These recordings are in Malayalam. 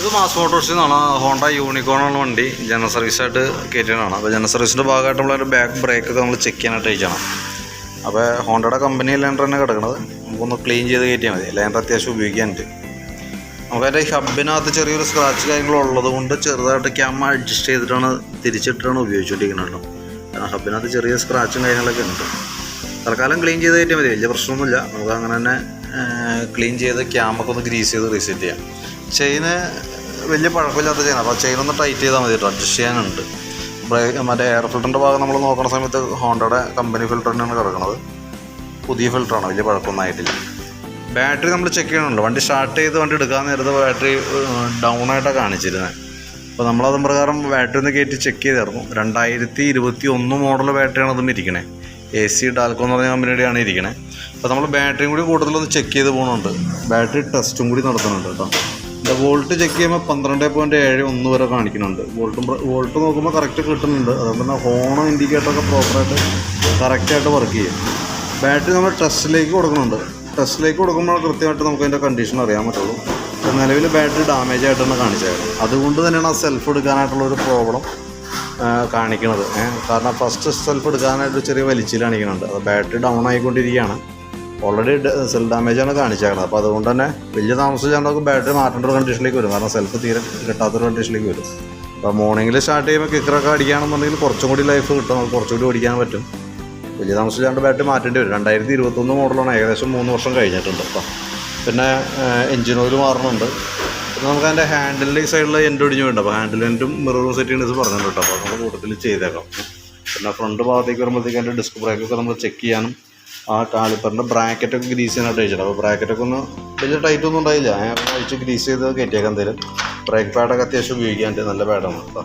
ഇത് മാസ് മോട്ടോഴ്സിൽ നിന്നാണ് ഹോണ്ട യൂണിക്കോണാണ് വണ്ടി. ജനറൽ സർവീസായിട്ട് കയറ്റിയതാണ് അപ്പോൾ ജനറൽ സർവീസിന്റെ ഭാഗമായിട്ട് നമ്മളൊരു ബാക്ക് ബ്രേക്ക് ഒക്കെ നമ്മൾ ചെക്ക് ചെയ്യാനായിട്ട് അയച്ചാണ് അപ്പോൾ ഹോണ്ടയുടെ കമ്പനി ലാൻഡർ തന്നെ കിടക്കുന്നത് നമുക്കൊന്ന് ക്ലീൻ ചെയ്ത് കയറ്റിയാൽ മതി. ലാൻഡർ അത്യാവശ്യം ഉപയോഗിക്കാനുണ്ട്. നമുക്കതിന്റെ ഹബിനകത്ത് ചെറിയൊരു സ്ക്രാച്ച് കാര്യങ്ങളുള്ളത് കൊണ്ട് ചെറുതായിട്ട് ക്യാമ അഡ്ജസ്റ്റ് ചെയ്തിട്ടാണ് തിരിച്ചിട്ടാണ് ഉപയോഗിച്ചുകൊണ്ടിരിക്കുന്നത് കാരണം ഹബിനകത്ത് ചെറിയ സ്ക്രാച്ചും കാര്യങ്ങളൊക്കെ ഉണ്ട്. തൽക്കാലം ക്ലീൻ ചെയ്ത് കയറ്റിയാൽ മതി. വലിയ പ്രശ്നമൊന്നുമില്ല. നമുക്ക് അങ്ങനെ തന്നെ ക്ലീൻ ചെയ്ത് ക്യാമൊക്കെ ഒന്ന് ഗ്രീസ് ചെയ്ത് റീസെറ്റ് ചെയ്യാം. ചെയിന് വലിയ പഴക്കമില്ലാത്ത ചെയിൻ അപ്പോൾ ചെയിൻ ഒന്ന് ടൈറ്റ് ചെയ്താൽ മതി കേട്ടോ. അഡ്ജസ്റ്റ് ചെയ്യാനുണ്ട്. ബ്രേക്ക് മറ്റേ എയർ ഫിൽറ്ററിന്റെ ഭാഗം നമ്മൾ നോക്കുന്ന സമയത്ത് ഹോണ്ടയുടെ കമ്പനി ഫിൽറ്റർ തന്നെയാണ് കിടക്കുന്നത് പുതിയ ഫിൽറ്ററാണ് വലിയ പഴക്കമൊന്നും ആയിട്ടില്ല. ബാറ്ററി നമ്മൾ ചെക്ക് ചെയ്യണമല്ലോ വണ്ടി സ്റ്റാർട്ട് ചെയ്ത് വണ്ടി എടുക്കാൻ നേരത്തെ ബാറ്ററി ഡൗൺ ആയിട്ടാണ് കാണിച്ചിരുന്നത് അപ്പോൾ നമ്മളത് പ്രകാരം ബാറ്ററി ഒന്ന് കയറ്റി ചെക്ക് ചെയ്തായിരുന്നു. രണ്ടായിരത്തി ഇരുപത്തി ഒന്ന് മോഡൽ ബാറ്ററിയാണ് അതും ഇരിക്കണേ. എ സി ഡാൽക്കോ എന്ന് പറഞ്ഞ കമ്പനിയുടെയാണ് ഇരിക്കണേ. അപ്പോൾ നമ്മൾ ബാറ്ററിയും കൂടി കൂടുതലൊന്ന് ചെക്ക് ചെയ്ത് പോകുന്നുണ്ട് ബാറ്ററി ടെസ്റ്റും കൂടി നടത്തുന്നുണ്ട് കേട്ടോ. വോൾട്ട് ചെക്ക് ചെയ്യുമ്പോൾ പന്ത്രണ്ട് പോയിന്റ് ഏഴ് ഒന്ന് വരെ കാണിക്കുന്നുണ്ട്. വോൾട്ട് വോൾട്ട് നോക്കുമ്പോൾ കറക്റ്റ് കിട്ടുന്നുണ്ട്. അതുകൊണ്ട് തന്നെ ഹോണോ ഇൻഡിക്കേറ്ററൊക്കെ പ്രോപ്പറായിട്ട് കറക്റ്റായിട്ട് വർക്ക് ചെയ്യും. ബാറ്ററി നമ്മൾ ടെസ്റ്റിലേക്ക് കൊടുക്കുന്നുണ്ട്. ടെസ്റ്റിലേക്ക് കൊടുക്കുമ്പോൾ കൃത്യമായിട്ട് നമുക്ക് അതിന്റെ കണ്ടീഷൻ അറിയാൻ പറ്റുള്ളൂ. നിലവിൽ ബാറ്ററി ഡാമേജ് ആയിട്ടാണ് കാണിച്ചത് അതുകൊണ്ട് തന്നെയാണ് ആ സെൽഫ് എടുക്കാനായിട്ടുള്ള ഒരു പ്രോബ്ലം കാണിക്കുന്നത് കാരണം ഫസ്റ്റ് സെൽഫ് എടുക്കാനായിട്ട് ചെറിയ വലിച്ചിൽ കാണിക്കുന്നുണ്ട്. അത് ബാറ്ററി ഡൗൺ ആയിക്കൊണ്ടിരിക്കുകയാണ്. ഓൾറെഡി സെൽ ഡാമേജാണ് കാണിച്ചേക്കുന്നത് അപ്പോൾ അതുകൊണ്ട് തന്നെ വലിയ താമസിച്ചാൽ നമുക്ക് ബാറ്ററി മാറ്റേണ്ട ഒരു കണ്ടീഷനിലേക്ക് വരും. കാരണം സെൽഫ് തീരെ കിട്ടാത്തൊരു കണ്ടീഷനിലേക്ക് വരും. അപ്പോൾ മോർണിംഗിൽ സ്റ്റാർട്ട് ചെയ്യുമ്പോൾ കിക്കറൊക്കെ അടിക്കുകയാണെന്നുണ്ടെങ്കിൽ കുറച്ചും കൂടി ലൈഫ് കിട്ടും. നമുക്ക് കുറച്ചും കൂടി ഓടിക്കാൻ പറ്റും. വലിയ താമസിച്ചാണ്ട് ബാറ്ററി മാറ്റേണ്ടി വരും. രണ്ടായിരത്തി ഇരുപത്തൊന്ന് മോഡലാണ് ഏകദേശം മൂന്ന് വർഷം കഴിഞ്ഞിട്ടുണ്ട് അപ്പം പിന്നെ എഞ്ചിൻ ഓയിൽ മാറുന്നുണ്ട് പിന്നെ നമുക്ക് അതിന്റെ ഹാൻഡിലിന്റെ ഈ സൈഡിൽ എൻഡ് ഒടിഞ്ഞു വേണ്ട അപ്പോൾ ഹാൻഡിൽ എൻഡും മിററും സെറ്റ് ചെയ്യുന്നത് പറഞ്ഞിട്ടുണ്ട് അപ്പോൾ നമ്മൾ കൂട്ടത്തിൽ ചെയ്തേക്കാം. പിന്നെ ഫ്രണ്ട് ഭാഗത്തേക്ക് വരുമ്പോഴത്തേക്ക് അതിന്റെ ഡിസ്ക് ബ്രേക്കൊക്കെ നമ്മൾ ചെക്ക് ചെയ്യാനും ആ കാലിപ്പറിന്റെ ബ്രാക്കറ്റൊക്കെ ഗ്രീസ് ചെയ്യാനായിട്ട് അയച്ചിട്ട് അപ്പോൾ ബ്രാക്കറ്റൊക്കെ ഒന്ന് വലിയ ടൈറ്റ് ഒന്നും ഉണ്ടായില്ല. ഞാൻ അഴിച്ച് ഗ്രീസ് ചെയ്ത് കയറ്റിയേക്കാൻ തരും ബ്രേക്ക് പാഡൊക്കെ അത്യാവശ്യം ഉപയോഗിക്കാൻ നല്ല പാഡാണ് കേട്ടോ.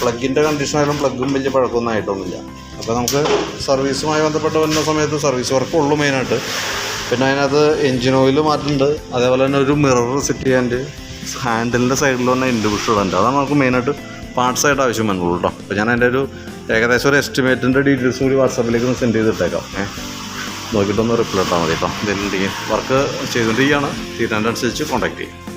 പ്ലഗിന്റെ കണ്ടീഷനായാലും പ്ലഗും വലിയ പഴക്കമൊന്നും ആയിട്ടൊന്നുമില്ല. അപ്പോൾ നമുക്ക് സർവീസുമായി ബന്ധപ്പെട്ട് വരുന്ന സമയത്ത് സർവീസ് വർക്ക് ഉള്ളൂ മെയിനായിട്ട് പിന്നെ അതിനകത്ത് എൻജിൻ ഓയിൽ മാറ്റുന്നുണ്ട് അതേപോലെ തന്നെ ഒരു മിറർ സെറ്റ് ചെയ്യാണ്ട് ഹാൻഡിലിന്റെ സൈഡിൽ തന്നെ ഇൻഡ് ബുഷ് അതാണ് നമുക്ക് മെയിനായിട്ട് പാർട്സ് ആയിട്ട് ആവശ്യം വന്നുള്ളൂ കേട്ടോ. അപ്പോൾ ഞാൻ അതിന്റെ ഒരു ഏകദേശം ഒരു എസ്റ്റിമേറ്റിന്റെ ഡീറ്റെയിൽസ് കൂടി വാട്സാപ്പിലേക്ക് ഒന്ന് സെൻഡ് ചെയ്തിട്ടേക്കാം ഏഹ് നോക്കിയിട്ടൊന്ന് റിപ്ലൈ ഇട്ടാൽ മതി കേട്ടോ എന്തെങ്കിലും വർക്ക് ചെയ്തുകൊണ്ടിരിക്കുകയാണ് തീരുന്നതിന്റെ അനുസരിച്ച് കോൺടാക്ട് ചെയ്യും.